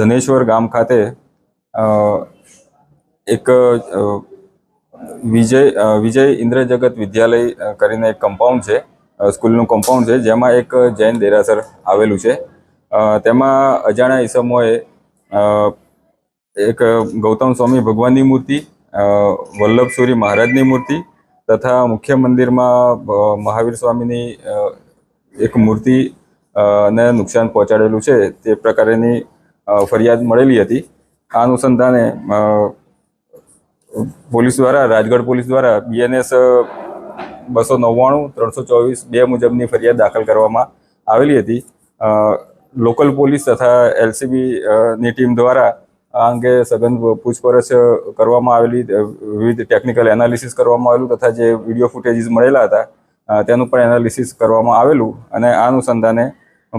ધનેશ્વર ગામ ખાતે એક વિજય વિજય ઇન્દ્રજગત વિદ્યાલય કરીને એક કમ્પાઉન્ડ છે સ્કૂલનું કમ્પાઉન્ડ છે, જેમાં એક જૈન દેરાસર આવેલું છે. તેમાં અજાણ્યા ઈસમોએ એક ગૌતમ સ્વામી ભગવાનની મૂર્તિ વલ્લભસુરી વલ્લભ સૂરી મહારાજની મૂર્તિ તથા મુખ્ય મંદિરમાં મહાવીર સ્વામીની એક મૂર્તિ ને નુકસાન પહોંચાડેલું છે. તે પ્રકારેની ફરિયાદ મળેલી હતી. આ અનુસંધાને પોલીસ દ્વારા, રાજગઢ પોલીસ દ્વારા બીએનએસ બસો નવ્વાણું, ત્રણસો ચોવીસ બે મુજબની ફરિયાદ દાખલ કરવામાં આવેલી હતી. લોકલ પોલીસ તથા એલસીબીની ટીમ દ્વારા આ અંગે સઘન પૂછપરછ કરવામાં આવેલી વિવિધ ટેકનિકલ એનાલિસિસ કરવામાં આવેલું તથા જે વીડિયો ફૂટેજીસ મળેલા હતા તેનું પણ એનાલિસિસ કરવામાં આવેલું. અને આ અનુસંધાને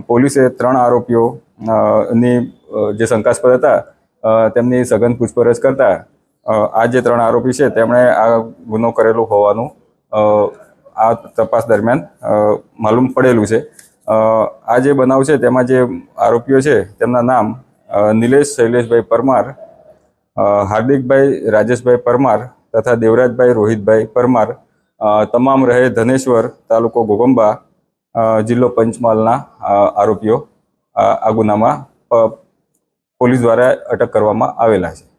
પોલીસે ત્રણ આરોપીઓ ની જે શંકાસ્પદ હતા તેમની સઘન પૂછપરછ કરતા આ જે ત્રણ આરોપી છે, તેમણે આ ગુનો કરેલો હોવાનું આ તપાસ દરમિયાન માલુમ પડેલું છે. આ જે બનાવ છે, તેમાં જે આરોપીઓ છે, તેમના નામ નિલેશ શૈલેષભાઈ પરમાર હાર્દિકભાઈ રાજેશભાઈ પરમાર તથા દેવરાજભાઈ રોહિતભાઈ પરમાર તમામ રહે ધનેશ્વર તાલુકો ગોગંબા જિલ્લો પંચમહાલના આરોપીઓ. આ ગુનામાં પોલીસ દ્વારા અટક કરવામાં આવેલા છે.